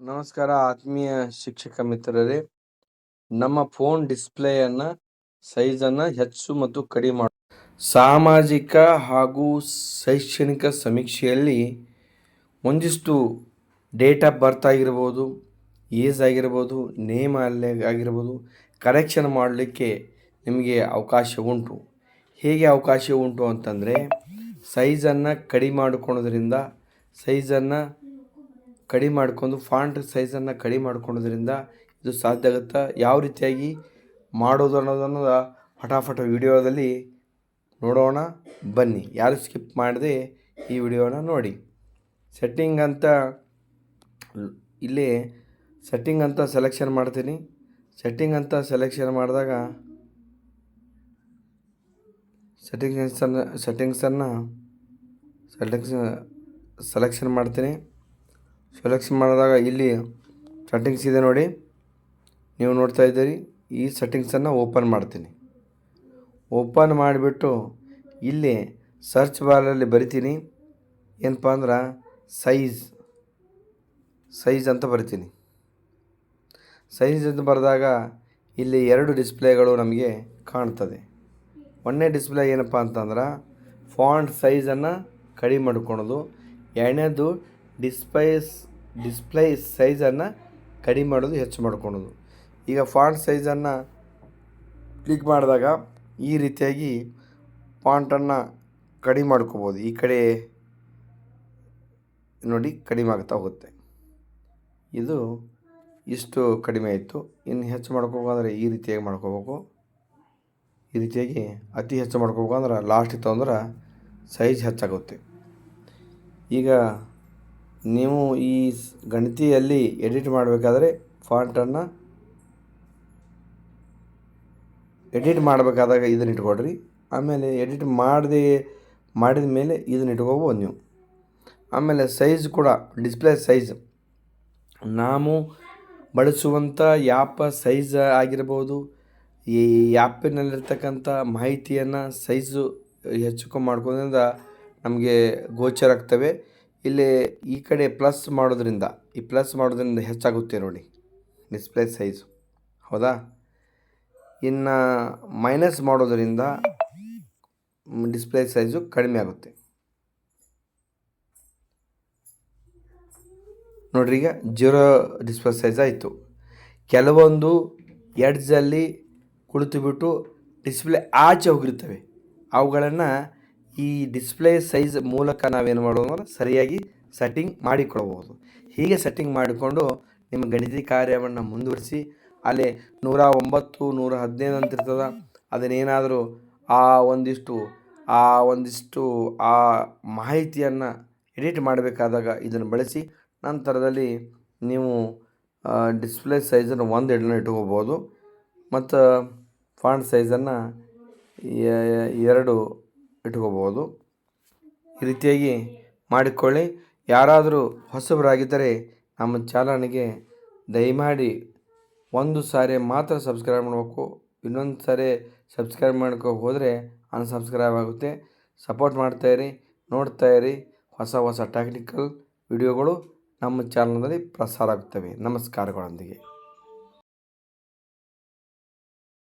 ನಮಸ್ಕಾರ ಆತ್ಮೀಯ ಶಿಕ್ಷಕ ಮಿತ್ರರೇ. ನಮ್ಮ ಫೋನ್ ಡಿಸ್ಪ್ಲೇಯನ್ನು ಸೈಜನ್ನು ಹೆಚ್ಚು ಮತ್ತು ಕಡಿಮೆ ಮಾಡ. ಸಾಮಾಜಿಕ ಹಾಗೂ ಶೈಕ್ಷಣಿಕ ಸಮೀಕ್ಷೆಯಲ್ಲಿ ಒಂದಿಷ್ಟು ಡೇಟ್ ಆಫ್ ಬರ್ತ್ ಆಗಿರ್ಬೋದು ಏಜ್ ಆಗಿರ್ಬೋದು, ನೇಮ್ ಅಲ್ಲಿ ಆಗಿರ್ಬೋದು, ಕರೆಕ್ಷನ್ ಮಾಡಲಿಕ್ಕೆ ನಿಮಗೆ ಅವಕಾಶ ಉಂಟು. ಹೇಗೆ ಅವಕಾಶ ಉಂಟು ಅಂತಂದರೆ, ಸೈಜನ್ನು ಕಡಿಮೆ ಮಾಡಿಕೊಳ್ಳೋದ್ರಿಂದ, ಸೈಜನ್ನು ಕಡಿಮೆ ಮಾಡ್ಕೊಂಡು ಫಾಂಟ್ ಸೈಜನ್ನು ಕಡಿಮೆ ಮಾಡ್ಕೊಳೋದ್ರಿಂದ ಇದು ಸಾಧ್ಯ ಆಗುತ್ತಾ? ಯಾವ ರೀತಿಯಾಗಿ ಮಾಡೋದು ಅನ್ನೋದನ್ನು ಫಟಾಫಟ ವಿಡಿಯೋದಲ್ಲಿ ನೋಡೋಣ. ಬನ್ನಿ, ಯಾರು ಸ್ಕಿಪ್ ಮಾಡದೆ ಈ ವಿಡಿಯೋನ ನೋಡಿ. ಸೆಟ್ಟಿಂಗ್ ಅಂತ, ಇಲ್ಲಿ ಸೆಟ್ಟಿಂಗ್ ಅಂತ ಸೆಲೆಕ್ಷನ್ ಮಾಡ್ತೀನಿ. ಸೆಟ್ಟಿಂಗ್ ಅಂತ ಸೆಲೆಕ್ಷನ್ ಮಾಡಿದಾಗ ಸೆಟ್ಟಿಂಗ್ಸನ್ನು ಸೆಟ್ಟಿಂಗ್ಸನ್ನು ಸೆಟ್ಟಿಂಗ್ಸ್ ಸೆಲೆಕ್ಷನ್ ಮಾಡ್ತೀನಿ. ಸೆಲೆಕ್ಷನ್ ಮಾಡಿದಾಗ ಇಲ್ಲಿ ಸೆಟ್ಟಿಂಗ್ಸ್ ಇದೆ ನೋಡಿ. ನೀವು ನೋಡ್ತಾ ಇದ್ದೀರಿ, ಈ ಸೆಟ್ಟಿಂಗ್ಸನ್ನು ಓಪನ್ ಮಾಡ್ತೀನಿ. ಓಪನ್ ಮಾಡಿಬಿಟ್ಟು ಇಲ್ಲಿ ಸರ್ಚ್ ಬಾರಲ್ಲಿ ಬರಿತೀನಿ. ಏನಪ್ಪ ಅಂದ್ರೆ ಸೈಜ್ ಸೈಜ್ ಅಂತ ಬರಿತೀನಿ. ಸೈಜ್ ಅಂತ ಬರೆದಾಗ ಇಲ್ಲಿ ಎರಡು ಡಿಸ್ಪ್ಲೇಗಳು ನಮಗೆ ಕಾಣ್ತದೆ. ಒಂದನೇ ಡಿಸ್ಪ್ಲೇ ಏನಪ್ಪ ಅಂತಂದ್ರೆ ಫಾಂಟ್ ಸೈಜನ್ನು ಕಡಿಮೆ ಮಾಡ್ಕೊಳೋದು. ಎರಡನೇದು ಡಿಸ್ಪ್ಲೇಸ್ ಡಿಸ್ಪ್ಲೇ ಸೈಜನ್ನು ಕಡಿಮೆ ಮಾಡೋದು, ಹೆಚ್ಚು ಮಾಡ್ಕೊಳೋದು ಈಗ ಫಾಂಟ್ ಸೈಜನ್ನು ಕ್ಲಿಕ್ ಮಾಡಿದಾಗ ಈ ರೀತಿಯಾಗಿ ಫಾಂಟನ್ನು ಕಡಿಮೆ ಮಾಡ್ಕೋಬೋದು. ಈ ಕಡೆ ನೋಡಿ ಕಡಿಮೆ ಆಗ್ತಾ ಹೋಗುತ್ತೆ. ಇದು ಇಷ್ಟು ಕಡಿಮೆ ಆಯಿತು. ಇನ್ನು ಹೆಚ್ಚು ಮಾಡ್ಕೋಬೇಕಂದ್ರೆ ಈ ರೀತಿಯಾಗಿ ಮಾಡ್ಕೋಬೇಕು. ಈ ರೀತಿಯಾಗಿ ಅತಿ ಹೆಚ್ಚು ಮಾಡ್ಕೋಬೇಕಂದ್ರೆ ಇತ್ತು ಅಂದ್ರೆ ಸೈಜ್ ಹೆಚ್ಚಾಗುತ್ತೆ. ಈಗ ನೀವು ಈ ಗಣಿತಿಯಲ್ಲಿ ಎಡಿಟ್ ಮಾಡಬೇಕಾದ್ರೆ ಫಾಂಟನ್ನು ಎಡಿಟ್ ಮಾಡಬೇಕಾದಾಗ ಇದನ್ನು ಇಟ್ಕೊಡ್ರಿ. ಆಮೇಲೆ ಎಡಿಟ್ ಮಾಡದೆ, ಮಾಡಿದ ಮೇಲೆ ಇದನ್ನು ಇಟ್ಕೋಬೋದು ನೀವು. ಆಮೇಲೆ ಸೈಜ್ ಕೂಡ ಡಿಸ್ಪ್ಲೇ ಸೈಜ್ ನಾವು ಬಳಸುವಂಥ ಯಾಪ ಸೈಜ್ ಆಗಿರ್ಬೋದು, ಈ ಆ್ಯಪಿನಲ್ಲಿರ್ತಕ್ಕಂಥ ಮಾಹಿತಿಯನ್ನು ಸೈಜು ಹೆಚ್ಚು ಮಾಡ್ಕೋದ್ರಿಂದ ನಮಗೆ ಗೋಚರ ಆಗ್ತವೆ. ಇಲ್ಲಿ ಈ ಕಡೆ ಪ್ಲಸ್ ಮಾಡೋದ್ರಿಂದ, ಈ ಪ್ಲಸ್ ಮಾಡೋದ್ರಿಂದ ಹೆಚ್ಚಾಗುತ್ತೆ ನೋಡಿ ಡಿಸ್ಪ್ಲೇ ಸೈಜು ಹೌದಾ? ಇನ್ನು ಮೈನಸ್ ಮಾಡೋದರಿಂದ ಡಿಸ್ಪ್ಲೇ ಸೈಜು ಕಡಿಮೆ ಆಗುತ್ತೆ. ನೋಡ್ರಿ ಈಗ ಜೀರೋ ಡಿಸ್ಪ್ಲೇ ಸೈಜ್ ಆಯಿತು. ಕೆಲವೊಂದು ಎಡ್ಜಲ್ಲಿ ಕುಳಿತುಬಿಟ್ಟು ಡಿಸ್ಪ್ಲೇ ಆಚೆ ಹೋಗಿರ್ತವೆ. ಅವುಗಳನ್ನು ಈ ಡಿಸ್ಪ್ಲೇ ಸೈಜ್ ಮೂಲಕ ನಾವೇನು ಮಾಡೋದು ಅಂದ್ರೆ ಸರಿಯಾಗಿ ಸೆಟ್ಟಿಂಗ್ ಮಾಡಿಕೊಳ್ಬೋದು ಹೀಗೆ ಸೆಟ್ಟಿಂಗ್ ಮಾಡಿಕೊಂಡು ನಿಮ್ಮ ಗಣಿತ ಕಾರ್ಯವನ್ನು ಮುಂದುವರಿಸಿ, ಅಲ್ಲಿ ನೂರ ಒಂಬತ್ತು, ನೂರ ಹದಿನೈದು ಅಂತ ಅದನ್ನೇನಾದರೂ ಆ ಒಂದಿಷ್ಟು ಆ ಒಂದಿಷ್ಟು, ಆ ಮಾಹಿತಿಯನ್ನು ಎಡಿಟ್ ಮಾಡಬೇಕಾದಾಗ ಇದನ್ನು ಬಳಸಿ, ನಂತರದಲ್ಲಿ ನೀವು ಡಿಸ್ಪ್ಲೇ ಸೈಜನ್ನು ಒಂದು ಎಡನ್ನು ಇಟ್ಕೋಬೋದು ಮತ್ತು ಫಾಂಟ್ ಸೈಜನ್ನು ಎರಡು ಇಟ್ಕೋಬೋದು. ಈ ರೀತಿಯಾಗಿ ಮಾಡಿಕೊಳ್ಳಿ. ಯಾರಾದರೂ ಹೊಸಬರಾಗಿದ್ದರೆ ನಮ್ಮ ಚಾನಲ್ಗೆ ದಯಮಾಡಿ ಒಂದು ಸಾರಿ ಮಾತ್ರ ಸಬ್ಸ್ಕ್ರೈಬ್ ಮಾಡಬೇಕು. ಇನ್ನೊಂದು ಸಾರಿ ಸಬ್ಸ್ಕ್ರೈಬ್ ಮಾಡ್ಕೊ ಹೋದರೆ ಅನ್ಸಬ್ಸ್ಕ್ರೈಬ್ ಆಗುತ್ತೆ. ಸಪೋರ್ಟ್ ಮಾಡ್ತಾಯಿರಿ ಇರಿ. ಹೊಸ ಹೊಸ ಟೆಕ್ನಿಕಲ್ ವಿಡಿಯೋಗಳು ನಮ್ಮ ಚಾನಲ್ನಲ್ಲಿ ಪ್ರಸಾರ ಆಗ್ತವೆ. ನಮಸ್ಕಾರಗಳೊಂದಿಗೆ.